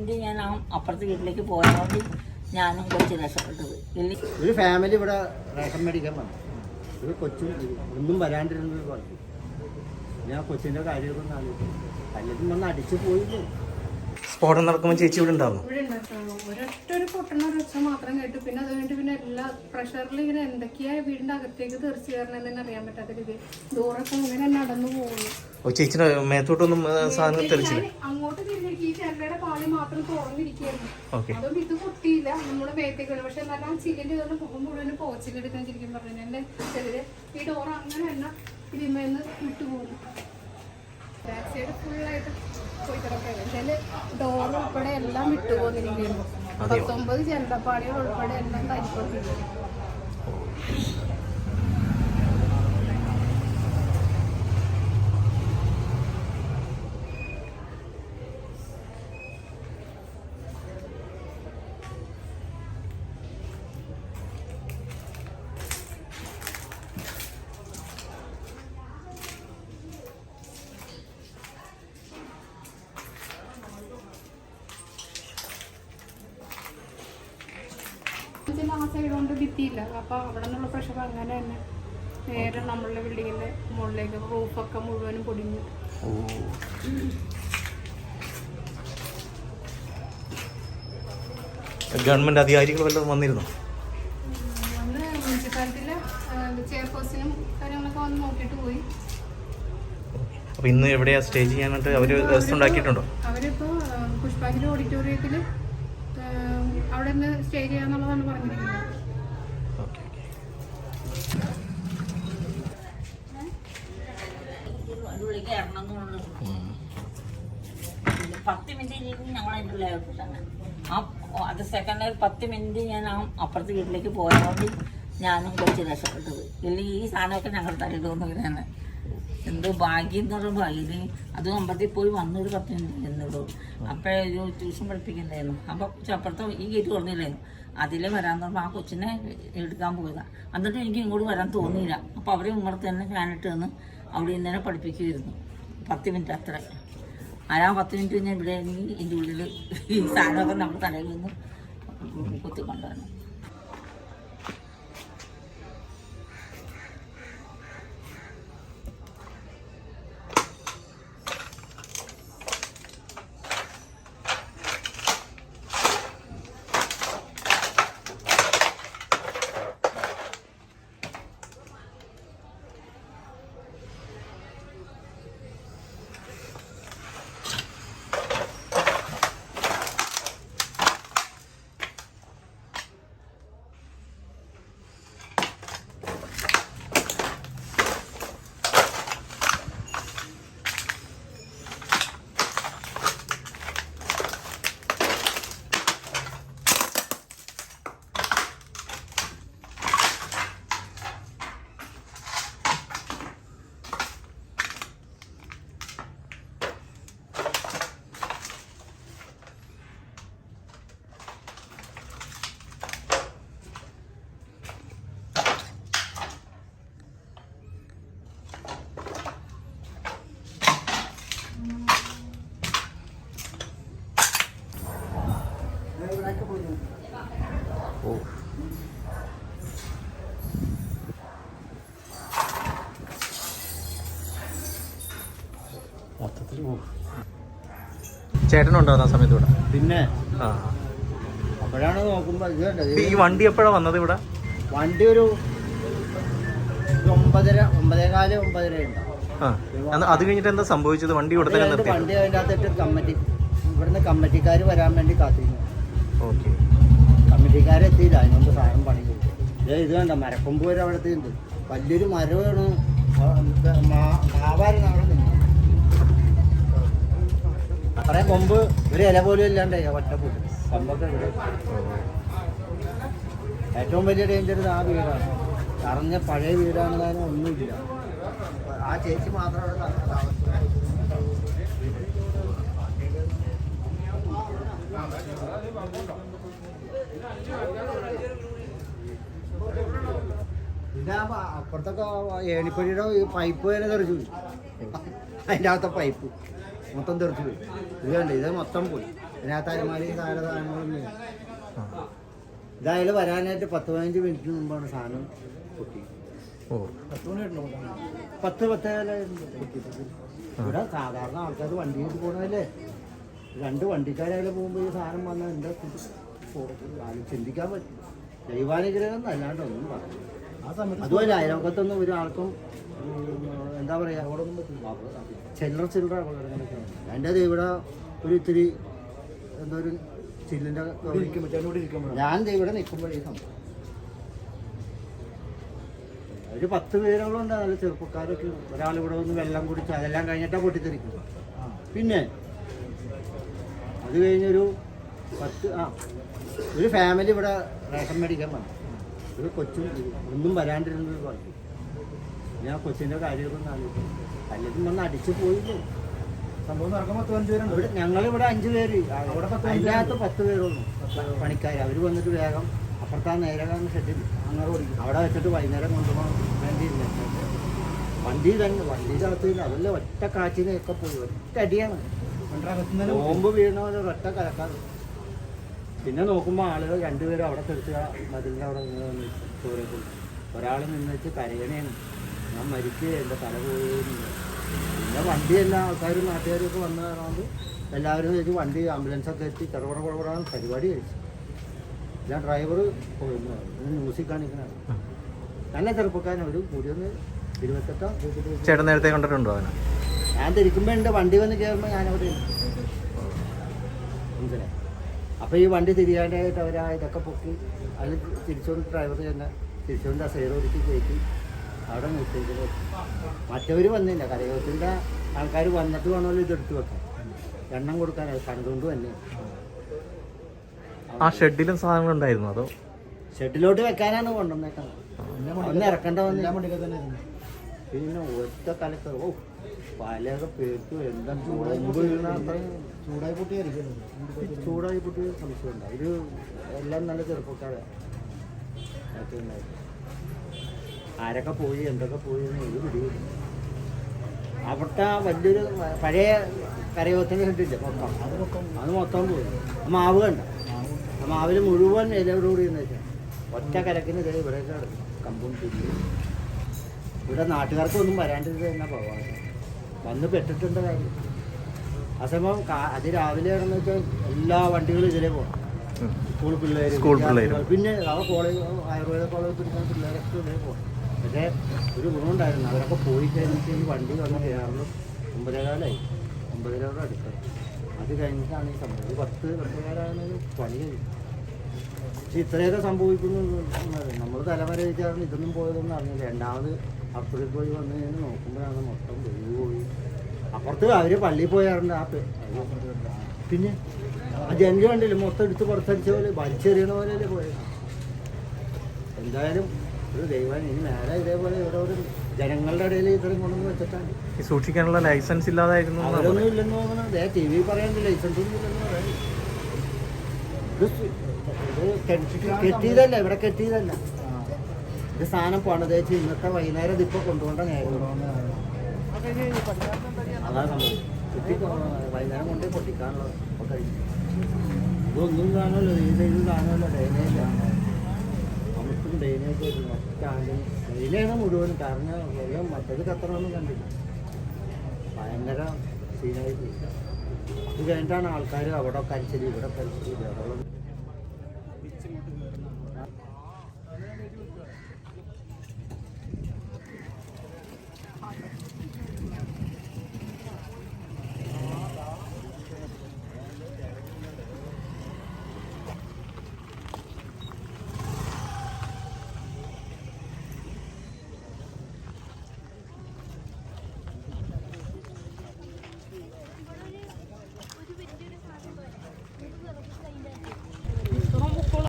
ഇത് ഞാൻ ആ അപ്പുറത്തെ വീട്ടിലേക്ക് പോയതുകൊണ്ട് ഞാനും കൊച്ചു രക്ഷപ്പെട്ടത്. ഒരു ഫാമിലി ഇവിടെ റേഷൻ മേടിക്കാൻ വന്നു. ഒരു കൊച്ചും ഒന്നും വരാണ്ടിരുന്നത് പറഞ്ഞു ഞാൻ കൊച്ചിന്റെ കാര്യമൊക്കെ ഒന്ന് ആലോചിച്ചു. അല്ലെങ്കിൽ വന്ന് അടിച്ചു പോയില്ലേ? സ്ഫോടനം നടക്കുമ്പോൾ ചേച്ചി ഇവിടെ ഉണ്ടാവും ഇവിടെ ഉണ്ടായിട്ടുള്ളൂ ഒരൊറ്റ ഒരു പൊട്ടണ ഒരു ഒച്ച മാത്രം കേട്ടു. പിന്നെ അത് കഴിഞ്ഞിട്ട് പിന്നെ എല്ലാ പ്രഷറിൽ ഇങ്ങനെ എന്തൊക്കെയാ വീടിന്റെ അകത്തേക്ക് തെറിച്ച് തന്നെ അറിയാൻ പറ്റാത്ത രീതി ദൂരൊക്കെ ഇങ്ങനെ നടന്നു പോകുന്നു ഓ ചേച്ചിയുടെ മേത്തോട്ടൊന്നും സാധനം തെളിച്ചില്ല ഞാൻ അങ്ങോട്ട് തിരിഞ്ഞേക്ക് ഈ ചെല്ലയുടെ പാളി മാത്രം തുറന്നിരിക്കുകയായിരുന്നു അതുകൊണ്ട് ഇത് പൊട്ടിയില്ല. നമ്മുടെ പക്ഷെ എന്നാലും ആ ചില്ലിന്റെ ഇതൊന്നും മുഖം മുഴുവൻ പോച്ചിലെടുക്കാൻ ശരിക്കും പറഞ്ഞു എന്റെ ചെറിയ ഈ ഡോർ അങ്ങനെ തന്നെ ഇതിന്മേന്ന് വിട്ടുപോകുന്നു ബാക്ക് സൈഡ് ഫുള്ളായിട്ട് പോയി കിടക്കുകയാണ്. പക്ഷേ ഡോർ ഉൾപ്പെടെ എല്ലാം വിട്ടുപോകുന്നിരിക്കുന്നു അതെയോ? പത്തൊമ്പത് ചെണ്ടപ്പാടികൾ ഉൾപ്പെടെ എല്ലാം തരിപ്പൊട്ടിയിരുന്നു എന്നുവെച്ചാൽ ആ സൈഡ് അപ്പോൾ അവിടെ നിന്നുള്ള പ്രഷർ അങ്ങനെ തന്നെ. നേരെ നമ്മളുടെ ബിൽഡിങ്ങിന്റെ മുകളിലേക്ക് റൂഫൊക്കെ മുഴുവനും പൊടിഞ്ഞു. ഗവൺമെന്റ് അധികാരികൾ വല്ലതും വന്നിരുന്നു? മുനിസിപ്പാലിറ്റിയിലെ ചെയർപേഴ്സണും കാര്യങ്ങളൊക്കെ വന്ന് നോക്കിയിട്ട് പോയി. അപ്പൊ ഇന്ന് എവിടെയാ സ്റ്റേ ചെയ്യാനായിട്ട് അവർ വ്യവസ്ഥ ഉണ്ടാക്കിയിട്ടുണ്ടോ? അവരിപ്പോ പുഷ്പാഞ്ജലി ഓഡിറ്റോറിയത്തിൽ അവിടെ നിന്ന് സ്റ്റേ ചെയ്യാന്നുള്ളതാണ് പറഞ്ഞിരിക്കുന്നത് ഓക്കെ അതിനുള്ളിൽ കയറണം എന്ന് പറഞ്ഞു കഴിഞ്ഞ് ഞങ്ങൾ അതിന്റെ ഉള്ളിലോട്ട് തന്നെ ആ അത് സെക്കൻഡ് ഒരു പത്ത് മിനിറ്റ് ഞാൻ ആ അപ്പുറത്തെ വീട്ടിലേക്ക് പോയതുകൊണ്ട് ഞാനും കൊച്ചു രക്ഷപ്പെട്ടത് ഇല്ലെങ്കിൽ ഈ സാധനമൊക്കെ ഞങ്ങൾ തലയിടുമെന്ന് പറയുന്നത് എന്ത് ഭാഗ്യം എന്ന് പറയുമ്പോൾ അതിന് അത് അമ്പലത്തിൽ പോയി വന്നൊരു പത്ത് മിനിറ്റ് എന്നുള്ളൂ അപ്പോഴേ ഒരു ട്യൂഷൻ പഠിപ്പിക്കുന്നതായിരുന്നു അപ്പോൾ അപ്പുറത്തെ ഈ ഗേറ്റ് തുറന്നില്ലായിരുന്നു. അതിലേ വരാൻ തുടങ്ങുമ്പോൾ ആ കൊച്ചിനെ എടുക്കാൻ പോയതാണ് എന്നിട്ട് എനിക്ക് ഇങ്ങോട്ട് വരാൻ തോന്നിയില്ല. അപ്പോൾ അവരെ ഇങ്ങോട്ട് തന്നെ ഫാനിട്ട് നിന്ന് അവിടെ ഇന്നലെ പഠിപ്പിക്കുമായിരുന്നു പത്ത് മിനിറ്റ് അത്ര. ആ പത്ത് മിനിറ്റ് കഴിഞ്ഞാൽ ഇവിടെ ആണെങ്കിൽ ഇതിന്റെ ഉള്ളിൽ ഈ സാധനമൊക്കെ നമ്മുടെ തലയിൽ നിന്ന് കുത്തിക്കൊണ്ടുവരണം പോകും ചേട്ടനുണ്ടോ ആ സമയത്ത് ഇവിടെ പിന്നെ. ആ. അപ്പോഴാണ് നോക്കുമ്പോൾ ഇത് ഈ വണ്ടി എപ്പോഴാണ് വന്നത് ഇവിടെ? വണ്ടി ഒരു ഒമ്പതര ഒമ്പതേകാൽ ഒമ്പതര ഉണ്ടാവും ആ. അന്ന് അത് കഴിഞ്ഞിട്ട് എന്താ സംഭവിച്ചത്? വണ്ടി ഇവിടെ തന്നെ നിർത്തി വണ്ടി അതിന്റെ അകത്തിട്ട് കമ്മിറ്റി ഇവിടുന്ന് കമ്മിറ്റിക്കാർ വരാൻ വേണ്ടി കാത്തിരുന്നു. ഓക്കെ. കമ്മിറ്റിക്കാരെത്തിയില്ല അതിനൊന്ന് സാധനം പണി കൊടുത്തു ഇത് വേണ്ട കണ്ട? മരക്കൊമ്പ് വരെ അവിടെ ഉണ്ട് വലിയൊരു മരമാണ് മാവാരുന്ന് അവിടെ അത്രയും കൊമ്പ് ഒരു ഇല പോലും ഇല്ലാണ്ട് ഒറ്റപ്പൂട്ട് കൊമ്പൊക്കെ ഇവിടെ. ഏറ്റവും വലിയ ഡേഞ്ചർ ആ വീടാണ്. അറിഞ്ഞ പഴയ വീടാണെന്നാലും ഒന്നുമില്ല. ആ ചേച്ചി മാത്രം അവിടെ താമസിക്കുന്നത്. ഇതാ അപ്പുറത്തൊക്കെ ഏണിപ്പടിയുടെ പൈപ്പ് തന്നെ തെറിച്ചു അതിന്റെ അകത്തെ പൈപ്പ് മൊത്തം തെറിച്ചു പോയി. ഇത് കണ്ടേ ഇത് മൊത്തം പോയി. ഇതിനകത്ത് അലമാരിയും താഴെ സാധനങ്ങളൊന്നും. ഇതായാലും വരാനായിട്ട് പത്ത് പതിനഞ്ച് മിനിറ്റിന് മുമ്പാണ് സാധനം പൊട്ടി. പത്ത് പത്ത് ഇവിടെ സാധാരണ ആൾക്കാർ വണ്ടി വണ്ടിയിട്ട് പോകണമല്ലേ രണ്ട് വണ്ടിക്കാരായാലും പോകുമ്പോൾ ഈ സാധനം വന്നാൽ എന്താ സ്ഥിതി? പോ- ആരും ചിന്തിക്കാൻ പറ്റും ദൈവാനുഗ്രഹം അല്ലാണ്ട് ഒന്നും പറഞ്ഞു അതുപോലെ അയലോക്കത്തൊന്നും ഒരാൾക്കും എന്താ പറയാ? ചില്ലറ ചില്ലറ അപകടങ്ങളൊക്കെ എന്റെ ഇവിടെ ഒരു ഇത്തിരി എന്തോ ഒരു ചില്ലിന്റെ ഞാൻ ഇവിടെ സംഭവം. ഒരു പത്ത് പേരോളം ഉണ്ട് നല്ല ചെറുപ്പക്കാരൊക്കെ ഒരാൾ ഇവിടെ വന്ന് വെള്ളം കുടിച്ച് അതെല്ലാം കഴിഞ്ഞിട്ടാ പൊട്ടിത്തെറിക്കും പിന്നെ അത് കഴിഞ്ഞൊരു പത്ത് ആ ഒരു ഫാമിലി ഇവിടെ റേഷൻ മേടിക്കാൻ വന്നു. ഒരു കൊച്ചും ഒന്നും വരാണ്ടിരുന്നത് പറഞ്ഞു ഞാൻ കൊച്ചിന്റെ കാര്യമൊന്നും ആലോചിച്ചു അല്ലെങ്കിൽ വന്ന് അടിച്ചു പോയില്ലേ? സംഭവം നടക്കുമ്പോൾ പത്ത് പതിനഞ്ച് പേരുണ്ട് ഇവിടെ ഞങ്ങളിവിടെ അഞ്ച് പേര് അവിടെ അകത്ത് പത്ത് പേരുള്ളൂ. പണിക്കാർ അവർ വന്നിട്ട് വേഗം അപ്പുറത്താ നേരെ ഷെഡിൽ അങ്ങനെ ഓടിക്കും. അവിടെ വെച്ചിട്ട് വൈകുന്നേരം കൊണ്ടുപോകാൻ വേണ്ടിയില്ല. വണ്ടി തന്നെ വണ്ടി അകത്ത് തന്നെ അതല്ല ഒറ്റ കാറ്റിനൊക്കെ പോയി. ഒറ്റ അടിയാണ്. ബോംബ് വീണ പോലെ ഒറ്റ കലക്കാറ് പിന്നെ നോക്കുമ്പോൾ ആളുകൾ രണ്ടുപേരും അവിടെ കെടുത്തുക. മതിലിന്റെ അവിടെ നിന്ന് വന്ന് ഒരാൾ നിന്ന് വെച്ച് കരയണേണ്. ഞാൻ മരിക്കുക എന്റെ തല പോയി പിന്നെ വണ്ടിയെല്ലാം ആൾക്കാരും നാട്ടുകാരും ഒക്കെ വന്നു കയറാണ്ട് എല്ലാവരും വെച്ച് വണ്ടി ആംബുലൻസൊക്കെ എത്തി ചെറുപട കുഴപ്പമാണ് പരിപാടി കഴിച്ചു. ഞാൻ ഡ്രൈവർ പോയിരുന്നു. ന്യൂസിൽ കാണിക്കുന്നത് നല്ല ചെറുപ്പക്കാരൻ ഒരു കൂടിയൊന്ന് ഇരുപത്തെട്ടോ ചേട്ടൻ നേരത്തെ കണ്ടിട്ടുണ്ടോ അവനെ? ഞാൻ തിരിക്കുമ്പോൾ എന്റെ വണ്ടി വന്ന് കയറുമ്പോൾ ഞാനവിടെ. മനസ്സിലായി? അപ്പോൾ ഈ വണ്ടി തിരിയാണ്ടായിട്ട് അവർ ഇതൊക്കെ പൊക്കി അതിൽ തിരിച്ചുകൊണ്ട് ഡ്രൈവർ തന്നെ തിരിച്ചുകൊണ്ട് ആ സൈഡ് ഒരുക്കി കയറ്റി അവിടെ നിർത്തിയിട്ട് മറ്റവർ വന്നില്ല. കരയോത്തിന്റെ ആൾക്കാർ വന്നിട്ട് വേണമല്ലോ ഇത് എടുത്തു വെക്കാൻ. എണ്ണം കൊടുക്കാൻ കണ്ടുകൊണ്ട് തന്നെ ആ ഷെഡിലും സാധനങ്ങൾ ഉണ്ടായിരുന്നു അതോ? ഷെഡിലോട്ട് വെക്കാനാണ് കൊണ്ടുവന്നേക്കുന്നത് ഒന്ന് ഇറക്കേണ്ട വന്നില്ല. പിന്നെ ഒറ്റ കലക്ക് ഓ പലക പേർക്ക് എന്താ ചൂടായി ചൂടായി പൊട്ടിയായിരിക്കും ചൂടായി പൊട്ടി സംശയമുണ്ട്. അവർ എല്ലാം നല്ല ചെറുപ്പക്കാരാണ് ഉണ്ടായിരുന്നു. ആരൊക്കെ പോയി എന്തൊക്കെ പോയി എന്ന് ഒരു പിടിയില്ല. അവിടുത്തെ വലിയൊരു പഴയ കരയോത്തിന് കണ്ടില്ല മൊത്തം? അത് മൊത്തം അത് മൊത്തം പോയി. മാവ് കണ്ട? ആ മാവിൽ മുഴുവൻ ഇലയോടുകൂടി എന്ന് വെച്ചാൽ ഒറ്റ കരക്കിന് ഇതേ ഇവിടെ കമ്പും തിരിഞ്ഞു ഇവിടെ നാട്ടുകാർക്കൊന്നും വരാണ്ടിരുന്നത് തന്നെ ഭഗവാൻ വന്ന് പെട്ടിട്ടുണ്ട് കാര്യം. ആ സമയം അത് രാവിലെ ആണെന്ന് വെച്ചാൽ എല്ലാ വണ്ടികളും ഇതിലേ പോകണം സ്കൂൾ പിള്ളേർ. പിന്നെ അവ കോളേജ് ആയുർവേദ കോളേജ് പഠിക്കുന്ന പിള്ളേരൊക്കെ ഇതിലേ പോകണം പക്ഷേ ഒരു ഗുണമുണ്ടായിരുന്നു. അവരൊക്കെ പോയി കഴിഞ്ഞിട്ട് ഈ വണ്ടി വന്ന് കയറുന്നു ഒമ്പതേകാലായി. ഒമ്പതരയോടെ അടുത്ത് അത് കഴിഞ്ഞിട്ടാണ് ഈ സംഭവം. ഒരു പത്ത് പത്തേകാലാണ് പണി കഴിഞ്ഞു. പക്ഷെ ഇത്രയൊക്കെ സംഭവിക്കുന്നു നമ്മൾ തലവര വെച്ചാണ് ഇതൊന്നും പോയതൊന്നും അറിഞ്ഞില്ല. രണ്ടാമത് അപ്പുറത്ത് പോയി വന്നു കഴിഞ്ഞ് നോക്കുമ്പോഴാണ് മൊത്തം വെയിൽ പോയി. അപ്പുറത്ത് അവർ പള്ളിയിൽ പോയാറുണ്ട് ആ പിന്നെ ആ ജനലി കണ്ടില്ല? മൊത്തം എടുത്ത് പുറത്തടിച്ച പോലെ വലിച്ചെറിയണ പോലെയല്ലേ പോയത്? എന്തായാലും ഒരു ദൈവം ഇനി നേരെ ഇതേപോലെ ഇവിടെ ഒരു ജനങ്ങളുടെ ഇടയിൽ ഇത്രയും കൊണ്ടുവന്ന് വെച്ചിട്ടാണ്. ഈ സൂക്ഷിക്കാനുള്ള ലൈസൻസ് ഇല്ലാതായിരുന്നു അവരൊന്നും ഇല്ലെന്ന് തോന്നുന്നു. ദേ ടി വി പറയാണ്ട് ലൈസൻസ് ഒന്നും ഇല്ലെന്ന് പറയുന്നു കെട്ടിയതല്ല ഇവിടെ കെട്ടിയതല്ല. ഇത് സാധനം പണിതേച്ച് ഇന്നത്തെ വൈകുന്നേരം ഇതിപ്പോ കൊണ്ടുപോകേണ്ട നേരം. അതാ സംഭവം. കുട്ടി വൈകുന്നേരം കൊണ്ടേ പൊട്ടിക്കാനുള്ളത്. ഇതൊന്നും കാണുമല്ലോ. ഇത് ഇത് കാണുമല്ലോ. ഡൈനേജ് അവർക്കും ഡൈനേജ് ഡൈനയാണ് മുഴുവനും. കാരണം വെള്ളം മറ്റത് കത്തണമെന്നും കണ്ടില്ല. ഭയങ്കര സീനായി അത് കഴിഞ്ഞിട്ടാണ് ആൾക്കാർ അവിടെ കരിച്ചത് ഇവിടെ കരിച്ചത് ബഹളം